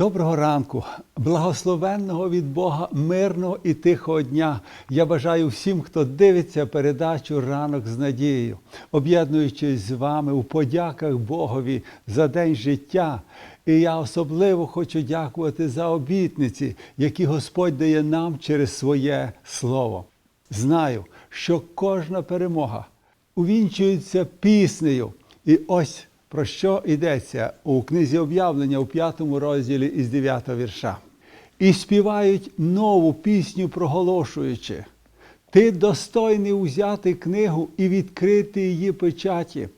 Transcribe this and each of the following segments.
Доброго ранку, благословенного від Бога, мирного і тихого дня. Я бажаю всім, хто дивиться передачу ранок з надією, об'єднуючись з вами у подяках Богові за день життя. І я особливо хочу дякувати за обітниці, які Господь дає нам через своє слово. Знаю, що кожна перемога увінчується піснею. І ось про що йдеться у книзі об'явлення у п'ятому розділі із 9 вірша. І співають нову пісню, проголошуючи: Ти достойний узяти книгу і відкрити її печаті,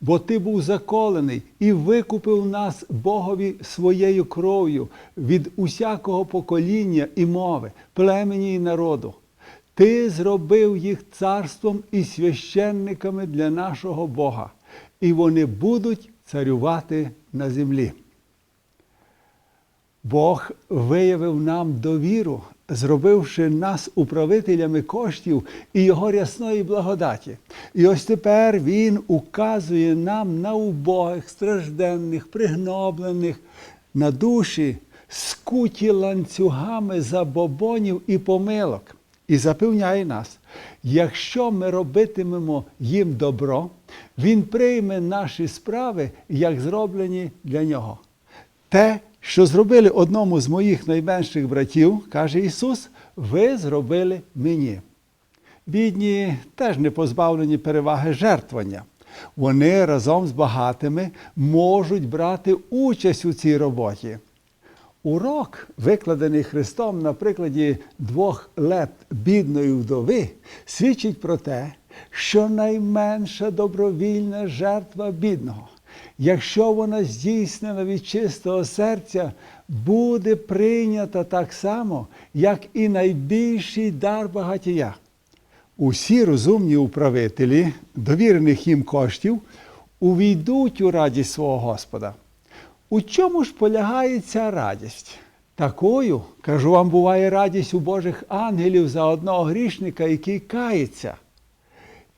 бо ти був заколений і викупив нас Богові своєю кров'ю від усякого покоління і мови, племені і народу. Ти зробив їх царством і священниками для нашого Бога, і вони будуть царювати на землі. Бог виявив нам довіру, зробивши нас управителями коштів і Його рясної благодаті. І ось тепер Він указує нам на убогих, стражденних, пригноблених, на душі, скуті ланцюгами забобонів і помилок. І запевняє нас, якщо ми робитимемо їм добро, Він прийме наші справи як зроблені для нього. Те, що зробили одному з моїх найменших братів, каже Ісус, ви зробили мені. Бідні теж не позбавлені переваги жертвування. Вони разом з багатими можуть брати участь у цій роботі. Урок, викладений Христом на прикладі двох лет бідної вдови, свідчить про те, що найменша добровільна жертва бідного, якщо вона здійснена від чистого серця, буде прийнята так само, як і найбільший дар багатія. Усі розумні управителі, довірених їм коштів, увійдуть у радість свого Господа. У чому ж полягає ця радість? Такою, кажу вам, буває радість у Божих ангелів за одного грішника, який кається.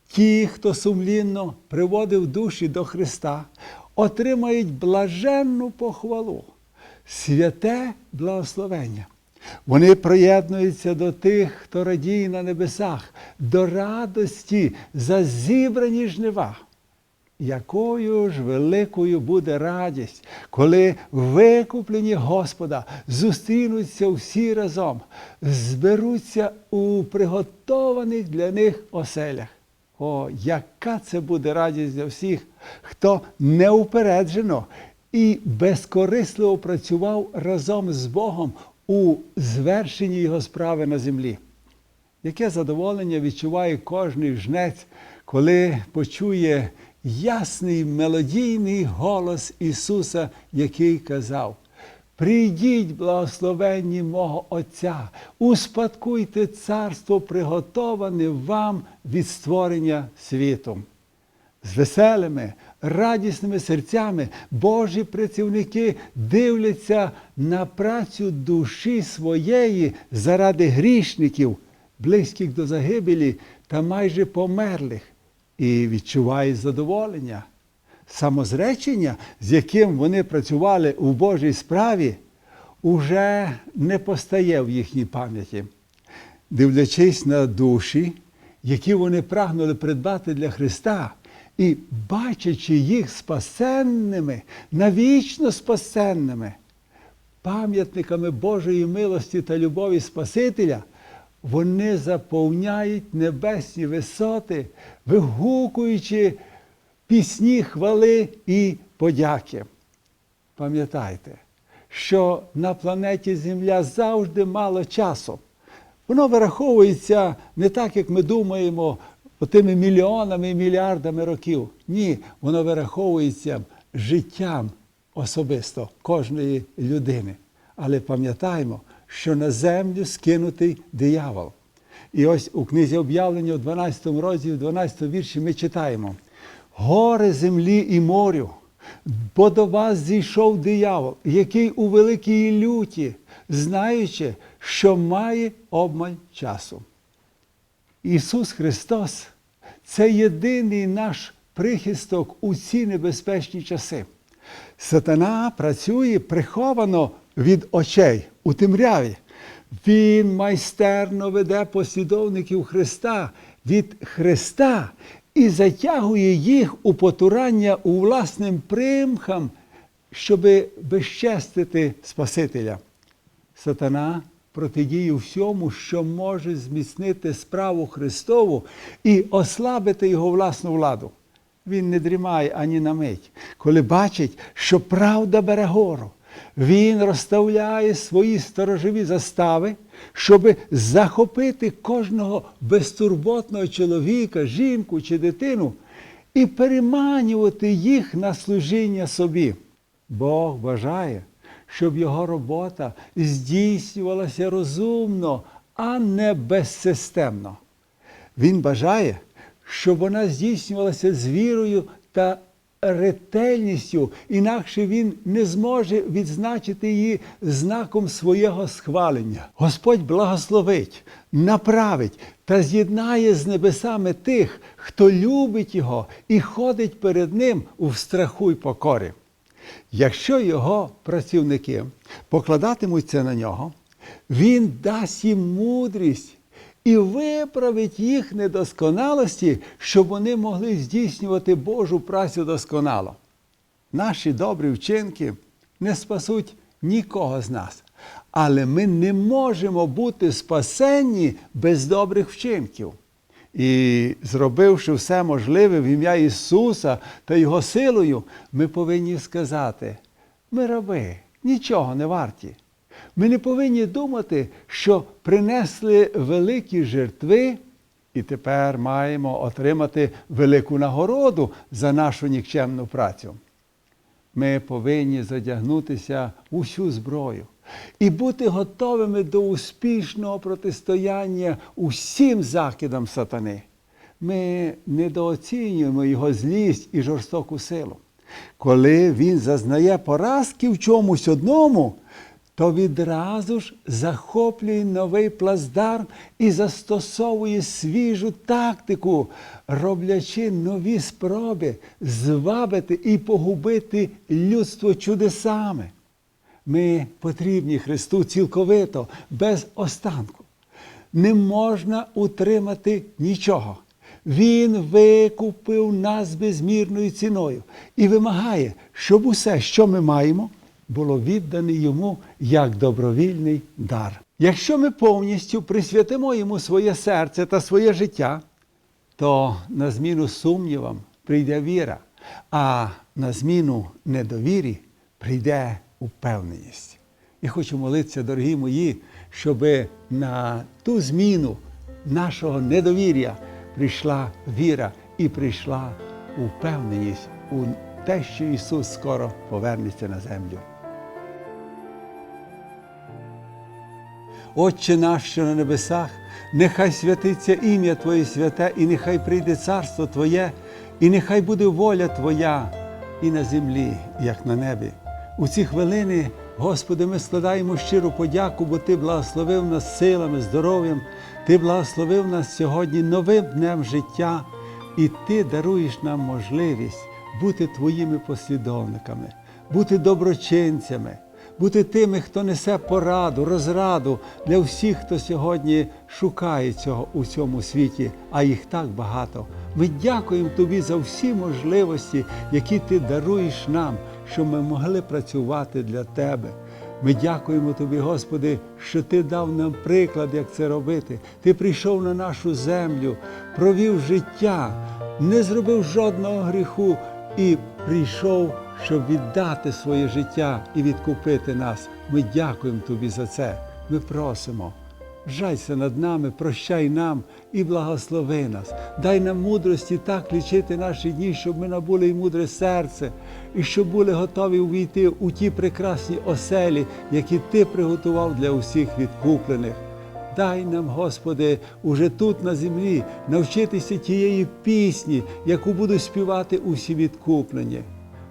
Ті, хто сумлінно приводив душі до Христа, отримають блаженну похвалу, святе благословення. Вони приєднуються до тих, хто радіє на небесах, до радості за зібрані жнива. Якою ж великою буде радість, коли викуплені Господа зустрінуться всі разом, зберуться у приготованих для них оселях. О, яка це буде радість для всіх, хто неупереджено і безкорисливо працював разом з Богом у звершенні Його справи на землі. Яке задоволення відчуває кожний жнець, коли почує ясний мелодійний голос Ісуса, який казав: Прийдіть, благословенні мого Отця, успадкуйте царство, приготоване вам від створення світу. З веселими, радісними серцями Божі працівники дивляться на працю душі своєї заради грішників, близьких до загибелі та майже померлих і відчувають задоволення. Самозречення, з яким вони працювали у Божій справі, уже не постає в їхній пам'яті. Дивлячись на душі, які вони прагнули придбати для Христа, і бачачи їх спасенними, навічно спасенними, пам'ятниками Божої милості та любові Спасителя, вони заповняють небесні висоти, вигукуючи пісні хвали і подяки. Пам'ятайте, що на планеті Земля завжди мало часу. Воно вираховується не так, як ми думаємо, тими мільйонами і мільярдами років. Ні, воно вираховується життям особисто кожної людини. Але пам'ятаємо, що на землю скинутий диявол. І ось у книзі об'явлення у 12 розділі, 12 вірші ми читаємо: Гори землі і морю, бо до вас зійшов диявол, який у великій люті, знаючи, що має обмаль часу. Ісус Христос це єдиний наш прихисток у ці небезпечні часи. Сатана працює приховано від очей у темряві. Він майстерно веде послідовників Христа від Христа і затягує їх у потурання у власним примхам, щоби безчестити Спасителя. Сатана протидіє всьому, що може зміцнити справу Христову і ослабити його власну владу. Він не дрімає ані на мить, коли бачить, що правда бере гору. Він розставляє свої сторожові застави, щоб захопити кожного безтурботного чоловіка, жінку чи дитину і переманювати їх на служіння собі. Бог бажає, щоб його робота здійснювалася розумно, а не безсистемно. Він бажає, щоб вона здійснювалася з вірою та ретельністю, інакше він не зможе відзначити її знаком свого схвалення. Господь благословить, направить та з'єднає з небесами тих, хто любить його і ходить перед ним у страху й покорі. Якщо його працівники покладатимуться на нього, він дасть їм мудрість і виправить їх недосконалості, щоб вони могли здійснювати Божу працю досконало. Наші добрі вчинки не спасуть нікого з нас, але ми не можемо бути спасенні без добрих вчинків. І зробивши все можливе в ім'я Ісуса та Його силою, ми повинні сказати: ми раби, нічого не варті. Ми не повинні думати, що принесли великі жертви, і тепер маємо отримати велику нагороду за нашу нікчемну працю. Ми повинні задягнутися усю зброю і бути готовими до успішного протистояння усім закидам сатани. Ми недооцінюємо його злість і жорстоку силу. Коли він зазнає поразки в чомусь одному, то відразу ж захоплює новий плацдарм і застосовує свіжу тактику, роблячи нові спроби звабити і погубити людство чудесами. Ми потрібні Христу цілковито, без останку. Не можна утримати нічого. Він викупив нас безмірною ціною і вимагає, щоб усе, що ми маємо, було віддане йому як добровільний дар. Якщо ми повністю присвятимо йому своє серце та своє життя, то на зміну сумнівам прийде віра, а на зміну недовірі прийде упевненість. Я хочу молитися, дорогі мої, щоб на ту зміну нашого недовір'я прийшла віра і прийшла упевненість у те, що Ісус скоро повернеться на землю. Отче наш, що на небесах, нехай святиться ім'я Твоє святе, і нехай прийде царство Твоє, і нехай буде воля Твоя і на землі, як на небі. У ці хвилини, Господи, ми складаємо щиру подяку, бо Ти благословив нас силами, здоров'ям, Ти благословив нас сьогодні новим днем життя, і Ти даруєш нам можливість бути Твоїми послідовниками, бути доброчинцями бути тими, хто несе пораду, розраду для всіх, хто сьогодні шукає цього у цьому світі, а їх так багато. Ми дякуємо Тобі за всі можливості, які ти даруєш нам, щоб ми могли працювати для Тебе. Ми дякуємо Тобі, Господи, що Ти дав нам приклад, як це робити. Ти прийшов на нашу землю, провів життя, не зробив жодного гріху і прийшов щоб віддати своє життя і відкупити нас. Ми дякуємо Тобі за це. Ми просимо. Жайся над нами, прощай нам і благослови нас. Дай нам мудрості так лічити наші дні, щоб ми набули й мудре серце, і щоб були готові увійти у ті прекрасні оселі, які Ти приготував для усіх відкуплених. Дай нам, Господи, уже тут на землі навчитися тієї пісні, яку будуть співати усі відкуплені.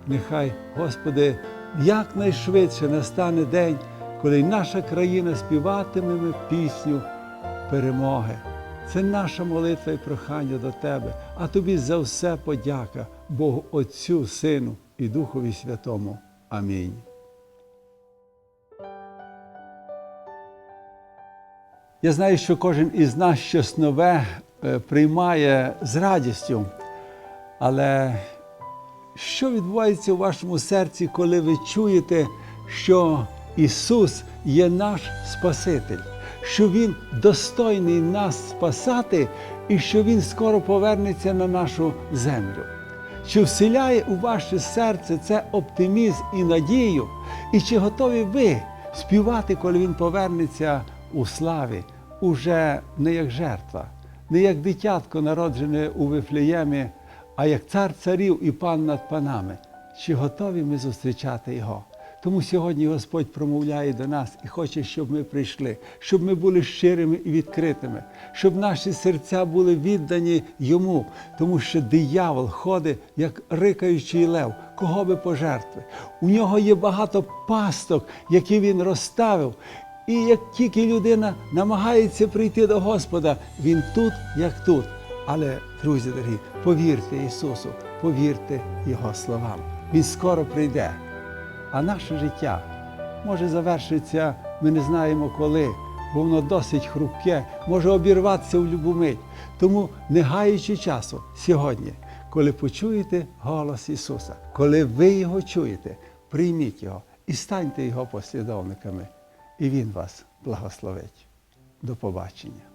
Нехай, Господи, якнайшвидше настане день, коли наша країна співатиме пісню перемоги. Це наша молитва і прохання до Тебе, а Тобі за все подяка, Богу Отцю, Сину і Духові Святому. Амінь. Я знаю, що кожен із нас щось нове е, приймає з радістю, але що відбувається у вашому серці, коли ви чуєте, що Ісус є наш Спаситель, що Він достойний нас спасати і що Він скоро повернеться на нашу землю? Чи вселяє у ваше серце це оптимізм і надію? І чи готові ви співати, коли Він повернеться у славі, уже не як жертва, не як дитятко, народжене у Вифлеємі, а як цар царів і пан над панами? Чи готові ми зустрічати Його? Тому сьогодні Господь промовляє до нас і хоче, щоб ми прийшли, щоб ми були щирими і відкритими, щоб наші серця були віддані Йому, тому що диявол ходить, як рикаючий лев, кого би пожертви. У нього є багато пасток, які він розставив. І як тільки людина намагається прийти до Господа, він тут, як тут. Але, друзі дорогі, повірте Ісусу, повірте Його словам. Він скоро прийде. А наше життя може завершитися, ми не знаємо коли, бо воно досить хрупке, може обірватися в будь-яку мить. Тому, не гаючи часу сьогодні, коли почуєте голос Ісуса, коли ви Його чуєте, прийміть Його і станьте Його послідовниками, і Він вас благословить. До побачення.